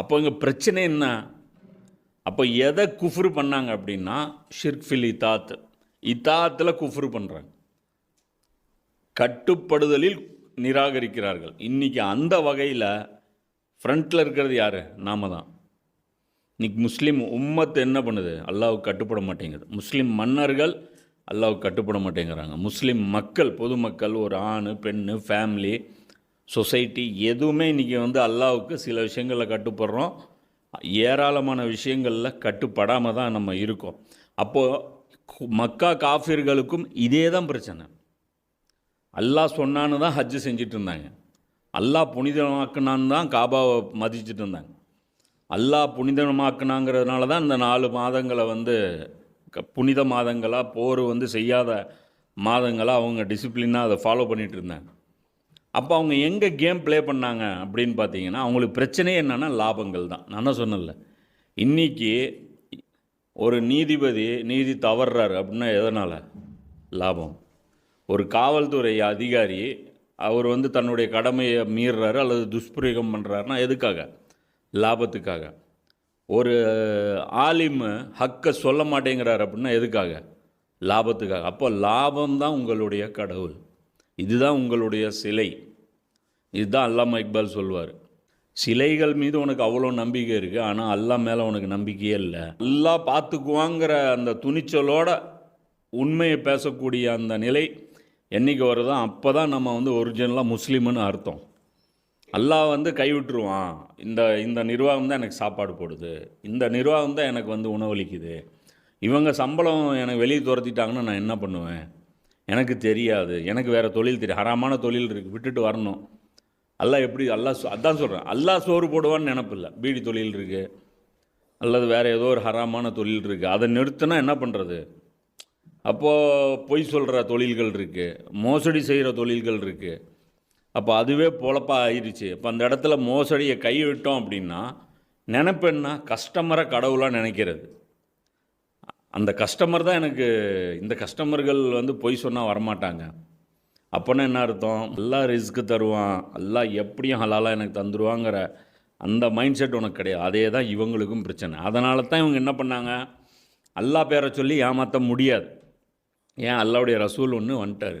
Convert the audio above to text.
அப்போ இங்கே பிரச்சனை என்ன? அப்போ எதை குஃப்ரு பண்ணாங்க அப்படின்னா ஷிர்க் ஃபில் இத்தாத். இத்தாத்தில் குஃப்ரு பண்ணுறாங்க கட்டுப்படுதலில் நிராகரிக்கிறார்கள். இன்றைக்கி அந்த வகையில் ஃப்ரண்ட்டில் இருக்கிறது யார்? நாம தான். இன்றைக்கி முஸ்லீம் உம்மத்து என்ன பண்ணுது? அல்லாவுக்கு கட்டுப்பட மாட்டேங்குது. முஸ்லீம் மன்னர்கள் அல்லாவுக்கு கட்டுப்பட மாட்டேங்கிறாங்க. முஸ்லீம் மக்கள் பொதுமக்கள் ஒரு ஆண் பெண்ணு ஃபேமிலி சொசைட்டி எதுவுமே இன்றைக்கி வந்து அல்லாவுக்கு சில விஷயங்களில் கட்டுப்படுறோம். ஏராளமான விஷயங்களில் கட்டுப்படாமல் தான் நம்ம இருக்கோம். அப்போது மக்கா காஃபிர்களுக்கும் இதே தான் பிரச்சனை. அல்லாஹ் சொன்னான்னு தான் ஹஜ்ஜு செஞ்சுட்டு இருந்தாங்க அல்லாஹ் புனிதமாக்குனான்னு தான் காபாவை மதிச்சுட்டு இருந்தாங்க அல்லாஹ் புனிதமாக்குனாங்கிறதுனால தான் இந்த நாலு மாதங்களை வந்து க- புனித மாதங்களாக போர் வந்து செய்யாத மாதங்களாக அவங்க டிசிப்ளினாக அதை ஃபாலோ பண்ணிகிட்டு இருந்தாங்க அப்போ அவங்க எங்கே கேம் ப்ளே பண்ணாங்க அப்படின்னு பார்த்தீங்கன்னா அவங்களுக்கு பிரச்சனையே என்னென்னா லாபங்கள் தான். நான் தான் சொன்னேன்ல? இன்னைக்கு ஒரு நீதிபதி நீதி தவறுறாரு அப்படின்னா எதனால்? லாபம். ஒரு காவல்துறை அதிகாரி அவர் வந்து தன்னுடைய கடமையை மீறுறாரு அல்லது துஷ்பிரயோகம் பண்ணுறாருன்னா எதுக்காக? லாபத்துக்காக. ஒரு ஆலிம் ஹக்கை சொல்ல மாட்டேங்கிறார் அப்படின்னா எதுக்காக? லாபத்துக்காக. அப்போ லாபம் தான் உங்களுடைய கடவுள். இதுதான் உங்களுடைய சிலை. இதுதான் அல்லாமா இக்பால் சொல்வார். சிலைகள் மீது உனக்கு அவ்வளோ நம்பிக்கை இருக்குது ஆனால் அல்லாஹ் மேலே உனக்கு நம்பிக்கையே இல்லை. அல்லாஹ் பார்த்துக்குவாங்கிற அந்த துணிச்சலோட உண்மையை பேசக்கூடிய அந்த நிலை என்றைக்கு வருதோ அப்போ தான் நம்ம வந்து ஒரிஜினலாக முஸ்லீம்னு அர்த்தம். அல்லாஹ் வந்து கைவிட்டுருவான். இந்த இந்த நிர்வாகம் தான் எனக்கு சாப்பாடு போடுது. இந்த நிர்வாகம் தான் எனக்கு வந்து உணவளிக்குது. இவங்க சம்பளம் எனக்கு வெளியே துரத்திட்டாங்கன்னா நான் என்ன பண்ணுவேன்? எனக்கு தெரியாது. எனக்கு வேறு தொழில் தெரியும் ஹராமான தொழில் இருக்குது விட்டுட்டு வரணும். அல்லா எப்படி அல்லா அதான் சொல்கிறேன் அல்லா சோறு போடுவான்னு நினப்பில்ல. பீடி தொழில் இருக்குது அல்லது வேறு ஏதோ ஒரு ஹராமான தொழில் இருக்குது அதை நிறுத்தினா என்ன பண்ணுறது அப்போது பொய் சொல்கிற தொழில்கள் இருக்குது மோசடி செய்கிற தொழில்கள் இருக்குது அப்போ அதுவே பொழப்பாக ஆயிடுச்சு. இப்போ அந்த இடத்துல மோசடியை கை விட்டோம் அப்படின்னா நினப்பென்னா கஸ்டமரை கடவுளாக நினைக்கிறது. அந்த கஸ்டமர் தான் எனக்கு இந்த கஸ்டமர்கள் வந்து பொய் சொன்னால் வரமாட்டாங்க. அப்போனா என்ன அர்த்தம்? எல்லா ரிஸ்க்கு தருவான் எல்லாம் எப்படியும் ஹலாலாக எனக்கு தந்துடுவாங்கிற அந்த மைண்ட் செட் உனக்கு கிடையாது. அதே தான் இவங்களுக்கும் பிரச்சனை. அதனால தான் இவங்க என்ன பண்ணாங்க? அல்லாஹ் பேரை சொல்லி ஏமாற்ற முடியாது. ஏன்? அல்லாவுடைய ரசூல் ஒன்று வந்துட்டார்.